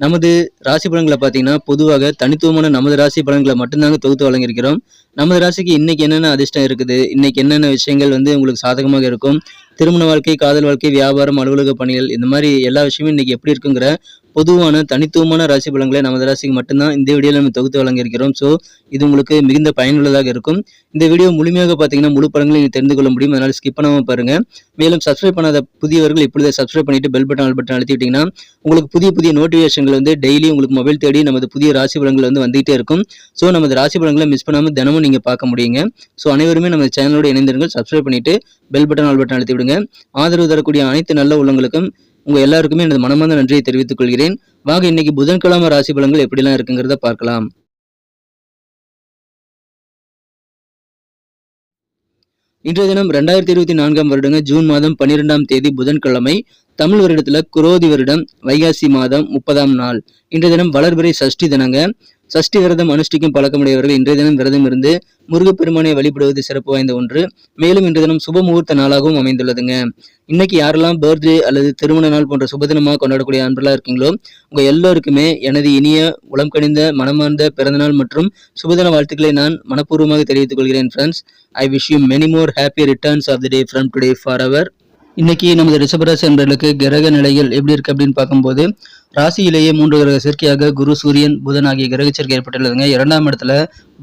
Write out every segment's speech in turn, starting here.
நமது ராசி பலன்களை பார்த்தீங்கன்னா பொதுவாக தனித்துவமான நமது ராசி பலன்களை மட்டும்தாங்க தொகுத்து வழங்கியிருக்கிறோம். நமது ராசிக்கு இன்னைக்கு என்னென்ன அதிர்ஷ்டம் இருக்குது? இன்னைக்கு என்னென்ன விஷயங்கள் வந்து உங்களுக்கு சாதகமாக இருக்கும்? திருமண வாழ்க்கை காதல் வாழ்க்கை வியாபாரம் அலுவலக பணிகள் இந்த மாதிரி எல்லா விஷயமும் இன்னைக்கு எப்படி இருக்குங்கிற பொதுவான தனித்துவமான ராசி பலன்களை நமது ராசிக்கு மட்டும்தான் இந்த வீடியோவில் நம்ம தொகுத்து வழங்கியிருக்கிறோம். ஸோ இது உங்களுக்கு மிகுந்த பயனுள்ளதாக இருக்கும். இந்த வீடியோ முழுமையாக பார்த்தீங்கன்னா முழு படங்களை நீங்கள் தெரிந்து கொள்ள முடியும். அதனால் ஸ்கிப் பண்ணாமல் பாருங்க. மேலும் சப்ஸ்கிரைப் பண்ணாத புதியவர்கள் இப்பொழுது சப்ஸ்கிரைப் பண்ணிட்டு பெல் பட்டன் ஆல் பட்டன் அழுத்திட்டிங்கன்னா உங்களுக்கு புதிய புதிய நோட்டிஃபிகேஷன்கள் வந்து டெய்லி உங்களுக்கு மொபைல் தேடி நமது புதிய ராசி பலன்கள் வந்து வந்துகிட்டே இருக்கும். ஸோ நமது ராசி பலன்களை மிஸ் பண்ணாமல் தினமும் நீங்கள் பார்க்க முடியுங்க. ஸோ அனைவருமே நம்ம சேனலோட இணைந்திருங்கள். சப்ஸ்கிரைப் பண்ணிட்டு பெல் பட்டன் ஆல் பட்டன் அழுத்தி விடுங்க. ஆதரவு தரக்கூடிய அனைத்து நல்ல உள்ளங்களுக்கும் உங்க எல்லாருக்குமே எனது மனமார்ந்த நன்றியை தெரிவித்துக் கொள்கிறேன். வாங்க இன்னைக்கு புதன்கிழமை ராசி பலன்கள் எப்படிலாம் இருக்குங்கிறத பார்க்கலாம். இன்றைய தினம் ரெண்டாயிரத்தி இருபத்தி நான்காம் வருடங்க ஜூன் மாதம் பன்னிரெண்டாம் தேதி புதன்கிழமை தமிழ் வருடத்துல குரோதி வருடம் வைகாசி மாதம் முப்பதாம் நாள். இன்றைய தினம் வளர்பிறை சஷ்டி தினங்க. சஷ்டி விரதம் அனுஷ்டிக்கும் பழக்கமுடையவர்கள் இன்றைய தினம் விரதம் இருந்து முருகப்பெருமானை வழிபடுவது சிறப்பு வாய்ந்த ஒன்று. மேலும் இன்றைய தினம் சுப முகூர்த்த நாளாகவும் அமைந்துள்ளதுங்க. இன்னைக்கு யாரெல்லாம் பர்த்டே அல்லது திருமண நாள் போன்ற சுபதினமாக கொண்டாடக்கூடிய அன்பெல்லாம் இருக்கீங்களோ உங்க எல்லோருக்குமே எனது இனிய உளம் கணிந்த மனமார்ந்த பிறந்தநாள் மற்றும் சுபதின வாழ்த்துக்களை நான் மனப்பூர்வமாக தெரிவித்துக் கொள்கிறேன் friends I wish you many more happy returns of the day from today for our இன்னைக்கு நமது ரிஷபராசி என்பர்களுக்கு கிரக நிலைகள் எப்படி இருக்கு அப்படின்னு பார்க்கும்போது ராசியிலேயே மூன்று கிரக சேர்க்கையாக குரு சூரியன் புதன் ஆகிய கிரக சேர்க்கை ஏற்பட்டுள்ளதுங்க. இரண்டாம் இடத்துல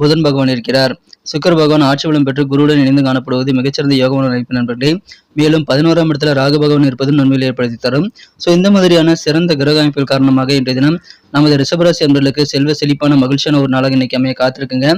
புதன் பகவான் இருக்கிறார். சுக்கர பகவான் ஆட்சி பலம் பெற்று குருவுடன் இணைந்து காணப்படுவது மிகச்சிறந்த யோகமான அமைப்பு நண்பர்களே. மேலும் பதினோராம் இடத்துல ராகு பகவான் இருப்பதும் நன்மையில் ஏற்படுத்தி தரும். ஸோ இந்த மாதிரியான சிறந்த கிரக அமைப்பில் காரணமாக இன்றைய தினம் நமது ரிஷபராசி அன்பர்களுக்கு செல்வ செழிப்பான மகிழ்ச்சியான ஒரு நாளாக இன்னைக்கு அமைய காத்திருக்குங்க.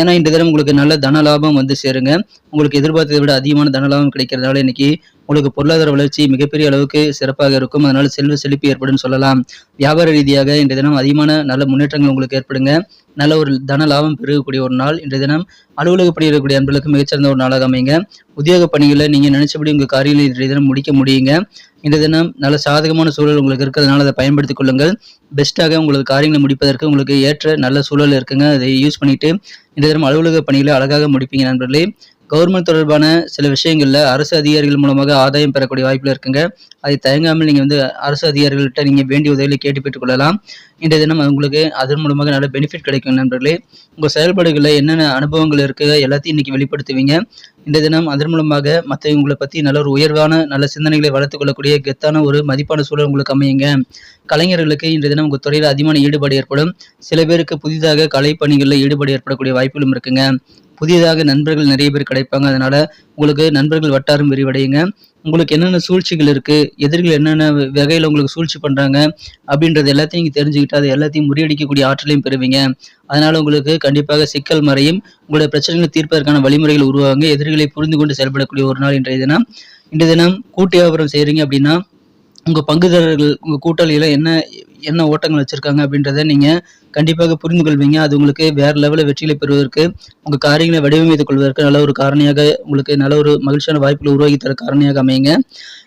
ஏன்னா இன்றைய தினம் உங்களுக்கு நல்ல தன லாபம் வந்து சேருங்க. உங்களுக்கு எதிர்பார்த்ததை விட அதிகமான தன லாபம் கிடைக்கிறதுனால இன்னைக்கு உங்களுக்கு பொருளாதார வளர்ச்சி மிகப்பெரிய அளவுக்கு சிறப்பாக இருக்கும். அதனால செல்வ செழிப்பு ஏற்படும் சொல்லலாம். வியாபார ரீதியாக இன்றைய தினம் அதிகமான நல்ல முன்னேற்றங்கள் உங்களுக்கு ஏற்படுங்க. நல்ல ஒரு தன லாபம் பெருகக்கூடிய ஒரு நாள் இன்றைய தினம். அலுவலக பணியிடக்கூடிய இருக்கக்கூடிய அன்பர்களுக்கு மிகச்சிறந்த ஒரு நாளாக அமைங்க உத்தியோக பணிகளை நீங்க நினைச்சபடி உங்க காரியங்களை இன்றைய தினம் முடிக்க முடியுங்க. இன்றைய தினம் நல்ல சாதகமான சூழல் உங்களுக்கு இருக்கிறதுனால அதை பயன்படுத்திக் கொள்ளுங்கள். பெஸ்ட்டாக உங்களுக்கு காரியங்களை முடிப்பதற்கு உங்களுக்கு ஏற்ற நல்ல சூழல் இருக்குங்க. அதை யூஸ் பண்ணிட்டு இன்றைய தினம் அலுவலக பணிகளை அழகாக முடிப்பீங்க நண்பர்களே. கவர்மெண்ட் தொடர்பான சில விஷயங்களில் அரசு அதிகாரிகள் மூலமாக ஆதாயம் பெறக்கூடிய வாய்ப்பில் இருக்குங்க. அதை தயங்காமல் நீங்கள் வந்து அரசு அதிகாரிகள்கிட்ட நீங்கள் வேண்டிய உதவிகளை கேட்டு பெற்றுக்கொள்ளலாம் இன்றைய தினம் உங்களுக்கு அதன் மூலமாக நல்ல பெனிஃபிட் கிடைக்கும் நண்பர்களே. உங்கள் செயல்பாடுகளில் என்னென்ன அனுபவங்கள் இருக்குது எல்லாத்தையும் இன்னைக்கு வெளிப்படுத்துவீங்க. இந்த தினம் அதன் மூலமாக மற்றவங்களை பற்றி நல்ல ஒரு உயர்வான நல்ல சிந்தனைகளை வளர்த்துக்கொள்ளக்கூடிய கெத்தான ஒரு மதிப்பான சூழல் உங்களுக்கு அமையுங்க. கலைஞர்களுக்கு இன்றைய தினம் உங்கள் துறையில் அதிகமான ஈடுபாடு ஏற்படும். சில பேருக்கு புதிதாக கலை பணிகளில் ஈடுபாடு ஏற்படக்கூடிய வாய்ப்புகளும் இருக்குங்க. புதியதாக நண்பர்கள் நிறைய பேர் கிடைப்பாங்க. அதனால உங்களுக்கு நண்பர்கள் வட்டாரம் விரிவடையுங்க. உங்களுக்கு என்னென்ன சூழ்ச்சிகள் இருக்கு? எதிரிகள் என்னென்ன வகையில் உங்களுக்கு சூழ்ச்சி பண்றாங்க? அப்படின்றது எல்லாத்தையும் நீங்க தெரிஞ்சுக்கிட்டு அது எல்லாத்தையும் முறியடிக்கக்கூடிய ஆற்றலையும் பெறுவீங்க. அதனால உங்களுக்கு கண்டிப்பாக சிக்கல் மறையும். உங்களுடைய பிரச்சனைகளை தீர்ப்பதற்கான வழிமுறைகள் உருவாங்க எதிரிகளை புரிந்து கொண்டு செயல்படக்கூடிய ஒரு நாள் இன்றைய தினம். இன்றைய தினம் கூட்டு வியாபாரம் செய்கிறீங்க அப்படின்னா உங்கள் பங்குதாரர்கள் உங்கள் கூட்டாளிகளை என்ன என்ன ஓட்டங்கள் வச்சுருக்காங்க அப்படின்றத நீங்கள் கண்டிப்பாக புரிந்து கொள்வீங்க. அது உங்களுக்கு வேறு லெவலில் வெற்றிகளை பெறுவதற்கு உங்கள் காரியங்களை வடிவமைத்துக் கொள்வதற்கு நல்ல ஒரு காரணியாக உங்களுக்கு நல்ல ஒரு மகிழ்ச்சியான வாய்ப்புகளை உருவாக்கி தர காரணியாக அமையுங்க.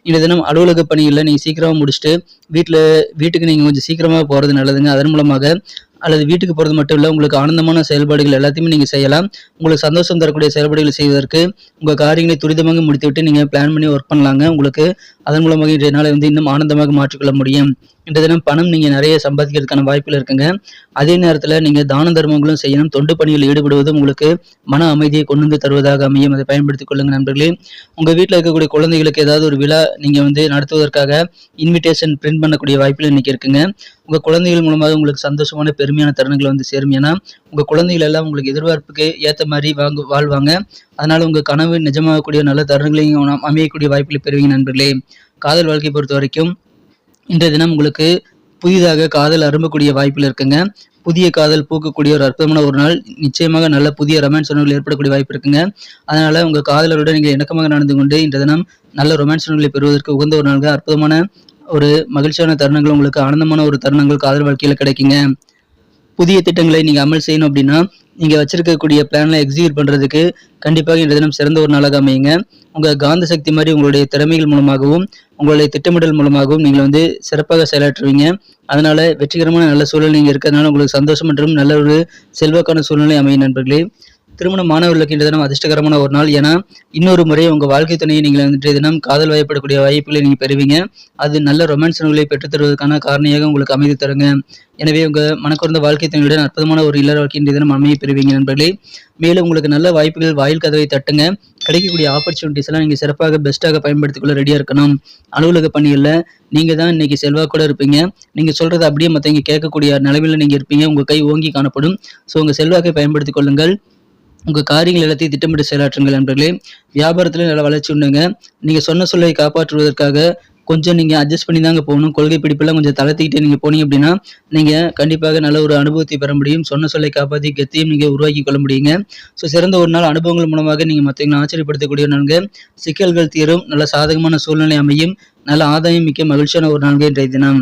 இந்த தினம் அலுவலக பணிகளில் நீங்கள் சீக்கிரமாக முடிச்சுட்டு வீட்டில் வீட்டுக்கு நீங்கள் கொஞ்சம் சீக்கிரமாக போகிறது நல்லதுங்க. அதன் மூலமாக அல்லது வீட்டுக்கு போகிறது மட்டும் இல்லை உங்களுக்கு ஆனந்தமான செயல்பாடுகள் எல்லாத்தையுமே நீங்கள் செய்யலாம். உங்களுக்கு சந்தோஷம் தரக்கூடிய செயல்பாடுகள் செய்வதற்கு உங்கள் காரியங்களை துரிதமாக முடித்துவிட்டு நீங்கள் பிளான் பண்ணி ஒர்க் பண்ணலாங்க. உங்களுக்கு அதன் மூலமாக இன்றைய நாளை வந்து இன்னும் ஆனந்தமாக மாற்றிக்கொள்ள முடியும். இன்றைய தினம் பணம் நீங்கள் நிறைய சம்பாதிக்கிறதுக்கான வாய்ப்புகள் இருக்குங்க. அதே நேரத்தில் நீங்கள் தான தர்மங்களும் செய்யணும். தொண்டு பணியில் ஈடுபடுவது உங்களுக்கு மன அமைதியை கொண்டு வந்து தருவதாக அமையும். அதை பயன்படுத்திக் கொள்ளுங்கள் நண்பர்களே. உங்கள் வீட்டில் இருக்கக்கூடிய குழந்தைகளுக்கு ஏதாவது ஒரு விழா நீங்கள் வந்து நடத்துவதற்காக இன்விடேஷன் பிரிண்ட் பண்ணக்கூடிய வாய்ப்புகள் இன்னைக்கு இருக்குங்க. உங்கள் குழந்தைகள் மூலமாக உங்களுக்கு சந்தோஷமான பெருமையான தருணங்கள் வந்து சேரும். ஏன்னா உங்கள் குழந்தைகள் எல்லாம் உங்களுக்கு எதிர்பார்ப்புக்கு ஏற்ற மாதிரி வாங்க வாழ்வாங்க. அதனால் உங்கள் கனவு நிஜமாகக்கூடிய நல்ல தருணங்களையும் அமையக்கூடிய வாய்ப்புகளை பெறுவீங்க நண்பர்களே. காதல் வாழ்க்கை பொறுத்த வரைக்கும் இன்றைய தினம் உங்களுக்கு புதிதாக காதல் அரும்பக்கூடிய வாய்ப்பில் இருக்குங்க. புதிய காதல் பூக்கக்கூடிய ஒரு அற்புதமான ஒரு நாள். நிச்சயமாக நல்ல புதிய ரொமான்ஸ் உணர்வுகள் ஏற்படக்கூடிய வாய்ப்பு இருக்குங்க. அதனால உங்க காதலருடன் நீங்கள் இணக்கமாக நடந்து கொண்டு இன்றைய தினம் நல்ல ரொமான்ஸ் உணர்வுகளை பெறுவதற்கு உகந்த ஒரு நாள்கள் அற்புதமான ஒரு மகிழ்ச்சியான தருணங்கள் உங்களுக்கு ஆனந்தமான ஒரு தருணங்கள் காதல் வாழ்க்கையில் கிடைக்குங்க. புதிய திட்டங்களை நீங்கள் அமல் செய்யணும் அப்படின்னா நீங்கள் வச்சிருக்கக்கூடிய பிளானில் எக்ஸிக்யூட் பண்ணுறதுக்கு கண்டிப்பாக இன்றைய தினம் சிறந்த ஒரு நாளாக அமையுங்க. உங்கள் காந்த சக்தி மாதிரி உங்களுடைய திறமைகள் மூலமாகவும் உங்களுடைய திட்டமிடல் மூலமாகவும் நீங்கள் வந்து சிறப்பாக செயலாற்றுவீங்க. அதனால் வெற்றிகரமான நல்ல சூழல் நீங்கள் இருக்கிறதுனால உங்களுக்கு சந்தோஷம் மற்றும் நல்ல ஒரு செல்வாக்கான சூழ்நிலை அமையும் நண்பர்களே. திருமணம் மாணவர்களுக்கு இன்றைய தினம் அதிர்ஷ்டகரமான ஒரு நாள். ஏன்னா இன்னொரு முறை உங்கள் வாழ்க்கை துணையை நீங்கள் இன்றைய தினம் காதல் வயப்படக்கூடிய வாய்ப்புகளை நீங்கள் பெறுவீங்க. அது நல்ல ரொமான்ஸ் உணவுகளை பெற்றுத்தருவதற்கான காரணியாக உங்களுக்கு அமைதி தருங்க. எனவே உங்கள் மனக்குறந்த வாழ்க்கை துணையுடன் அற்புதமான ஒரு இல்லற வாழ்க்கை இன்றைய தினம் அமையை பெறுவீங்க நண்பர்களே. மேலும் உங்களுக்கு நல்ல வாய்ப்புகள் வாயில் கதவை தட்டுங்க. கிடைக்கக்கூடிய ஆப்பர்ச்சுனிட்டிஸ் எல்லாம் நீங்கள் சிறப்பாக பெஸ்ட்டாக பயன்படுத்திக்கொள்ள ரெடியாக இருக்கணும். அலுவலக பணிகளில் நீங்கள் தான் இன்னைக்கு செல்வாக்கூட இருப்பீங்க. நீங்கள் சொல்கிறத அப்படியே மற்றவங்க கேட்கக்கூடிய நிலவில் நீங்கள் இருப்பீங்க. உங்கள் கை ஓங்கி காணப்படும். ஸோ உங்கள் செல்வாக்கை பயன்படுத்திக் கொள்ளுங்கள். உங்கள் காரியங்கள் எல்லாத்தையும் திட்டமிட்டு செயலாற்றுங்கள் நண்பர்களே. வியாபாரத்தில் நல்ல வளர்ச்சி உண்டுங்க. நீங்கள் சொன்ன சொல்லை காப்பாற்றுவதற்காக கொஞ்சம் நீங்கள் அட்ஜஸ்ட் பண்ணி தாங்க போகணும். கொள்கை பிடிப்பெல்லாம் கொஞ்சம் தளர்த்திக்கிட்டே நீங்கள் போனீங்க அப்படின்னா நீங்கள் கண்டிப்பாக நல்ல ஒரு அனுபவத்தை பெற முடியும். சொன்ன சொல்லை காப்பாற்றி கெத்தையும் நீங்கள் உருவாக்கி கொள்ள முடியுங்க. ஸோ சிறந்த ஒரு நாள் அனுபவங்கள் மூலமாக நீங்கள் மற்றவங்களை ஆச்சரியப்படுத்தக்கூடிய நான்கு சிக்கல்கள் தீரும். நல்ல சாதகமான சூழ்நிலை அமையும். நல்ல ஆதாயம் மிக்க மகிழ்ச்சியான ஒரு நான்கு இன்றைய தினம்.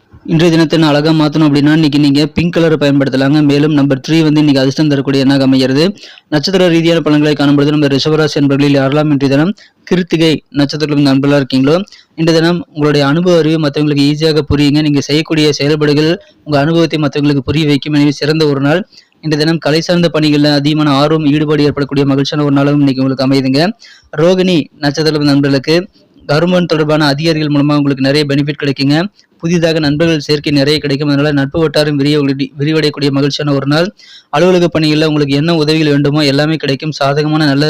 இன்றைய தினத்தை நான் அழகாக மாற்றணும் அப்படின்னா இன்னைக்கு நீங்கள் பிங்க் கலரை பயன்படுத்தலாங்க. மேலும் நம்பர் த்ரீ வந்து இன்னைக்கு அதிர்ஷ்டம் தரக்கூடிய எண்ணாக அமைகிறது? நட்சத்திர ரீதியான பலன்களை காணும்பொழுது நம்ம ரிஷபராசி என்பர்களில் யாரெல்லாம் இன்றைய தினம் கிருத்திகை நட்சத்திரத்தில் நண்பர்களாக இருக்கீங்களோ இன்றைய தினம் உங்களுடைய அனுபவ அறிவு மற்றவங்களுக்கு ஈஸியாக புரியுங்க. நீங்கள் செய்யக்கூடிய செயல்பாடுகள் உங்கள் அனுபவத்தை மற்றவங்களுக்கு புரிய வைக்கும். எனவே சிறந்த ஒரு நாள். இன்றைய தினம் கலை சார்ந்த பணிகளில் அதிகமான ஆர்வம் ஈடுபாடு ஏற்படக்கூடிய மகிழ்ச்சியான ஒரு நாளும் இன்னைக்கு உங்களுக்கு அமையுதுங்க. ரோகிணி நட்சத்திர நண்பர்களுக்கு கவர்மெண்ட் தொடர்பான அதிகாரிகள் மூலமாக உங்களுக்கு நிறைய பெனிஃபிட் கிடைக்குங்க. புதிதாக நண்பர்கள் சேர்க்கை நிறைய கிடைக்கும். அதனால நட்பு வட்டாரம் விரிய விரிவடையக்கூடிய மகிழ்ச்சியான ஒரு நாள். அலுவலக பணிகளில் உங்களுக்கு என்ன உதவிகள் வேண்டுமோ எல்லாமே கிடைக்கும். சாதகமான நல்ல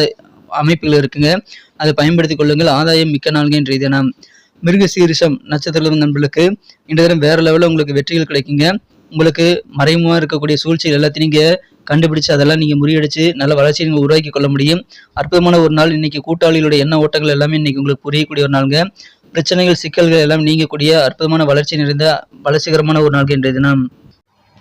அமைப்புகள் இருக்குங்க. அதை பயன்படுத்திக் கொள்ளுங்கள். ஆதாயம் மிக்க நாள்கள் இன்றைய தினம் மிருக சீரிசம் நட்சத்திரம் நண்பர்களுக்கு இன்றைய தினம் வேற லெவலில் உங்களுக்கு வெற்றிகள் கிடைக்குங்க. உங்களுக்கு மறைமுகமாக இருக்கக்கூடிய சூழ்ச்சிகள் எல்லாத்தையும் நீங்கள் கண்டுபிடிச்சு அதெல்லாம் நீங்கள் முறியடிச்சு நல்ல வளர்ச்சியை நீங்கள் உருவாக்கி கொள்ள முடியும். அற்புதமான ஒரு நாள். இன்னைக்கு கூட்டாளிகளுடைய எண்ண ஓட்டங்கள் எல்லாமே இன்னைக்கு உங்களுக்கு புரியக்கூடிய ஒரு நாளுங்க. பிரச்சனைகள் சிக்கல்கள் எல்லாம் நீங்கக்கூடிய அற்புதமான வளர்ச்சி நிறைந்த வளர்ச்சிகரமான ஒரு நாள் இன்றைய தினம்.